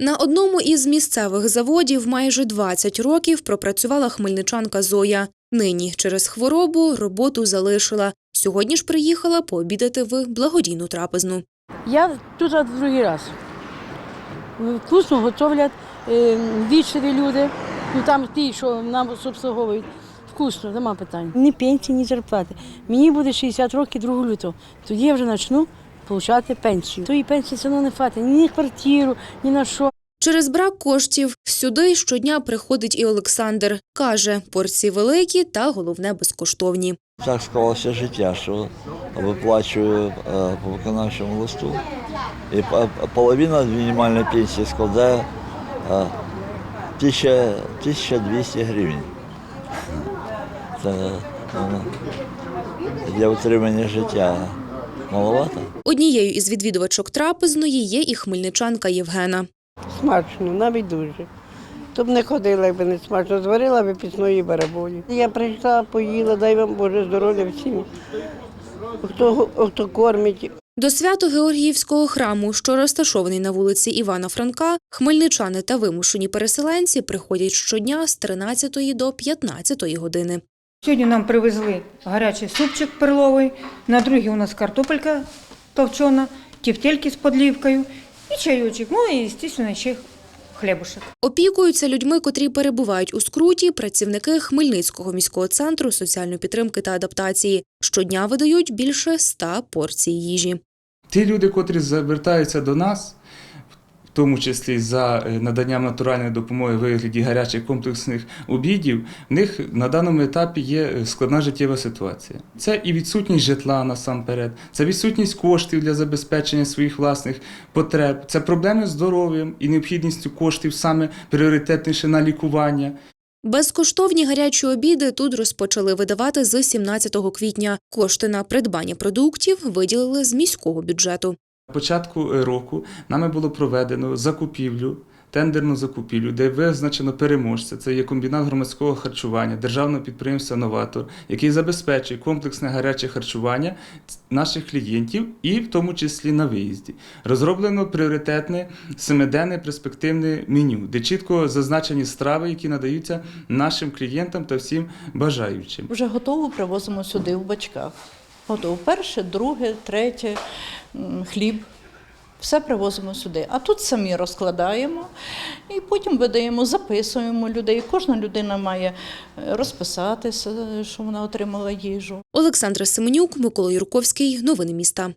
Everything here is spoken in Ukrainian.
На одному із місцевих заводів майже 20 років пропрацювала хмельничанка Зоя. Нині через хворобу роботу залишила. Сьогодні ж приїхала пообідати в благодійну трапезну. Я тут другий раз. Вкусно готовлять, е, вічливі люди, ну там ті, що нам обслуговують. Вкусно, нема питань. Ні пенсії, ні зарплати. Мені буде 60 років 2 лютого. Тоді я вже почну отримати пенсію. Тої пенсії все одно не хватить ні квартиру, ні на що. Через брак коштів сюди щодня приходить і Олександр. Каже, порції великі та головне безкоштовні. Так склалося життя, що виплачую е, по виконавчому листу. І по- половина мінімальної пенсії складає е, 1000 1200 гривень. Це ну, для утримання життя маловато. Однією із відвідувачок трапезної є і хмельничанка Євгена. Смачно, навіть дуже. То б не ходила, якби не смачно, зварила б пісної бараболі. Я прийшла, поїла, дай вам Боже здоров'я всім. Хто, хто кормить, До свято-Георгіївського храму, що розташований на вулиці Івана Франка, хмельничани та вимушені переселенці приходять щодня з 13 до 15 години. Сьогодні нам привезли гарячий супчик перловий, на другий у нас картопелька товчена, тефтельки з подлівкою і чайочок. Ну і, звісно, ще хлібушек. Опікуються людьми, котрі перебувають у скруті, працівники Хмельницького міського центру соціальної підтримки та адаптації. Щодня видають більше ста порцій їжі. Ті люди, котрі звертаються до нас, тому числі за е, наданням натуральної допомоги в вигляді гарячих комплексних обідів, в них на даному етапі є е, складна життєва ситуація. Це і відсутність житла насамперед, це відсутність коштів для забезпечення своїх власних потреб, це проблеми з здоров'ям і необхідністю коштів саме пріоритетніше на лікування. Безкоштовні гарячі обіди тут розпочали видавати з 17 квітня. Кошти на придбання продуктів виділили з міського бюджету. Початку е, року нами було проведено закупівлю, тендерну закупівлю, де визначено переможця. Це є комбінат громадського харчування, державного підприємства Новатор, який забезпечує комплексне гаряче харчування наших клієнтів і в тому числі на виїзді. Розроблено пріоритетне семиденне перспективне меню, де чітко зазначені страви, які надаються нашим клієнтам та всім бажаючим. Вже готову привозимо сюди в бачках. Готово перше, друге, третє, хліб. Все привозимо сюди. А тут самі розкладаємо і потім видаємо, записуємо людей. Кожна людина має е, розписатися, що вона отримала їжу. Олександра Семенюк, Микола Юрковський. Новини міста.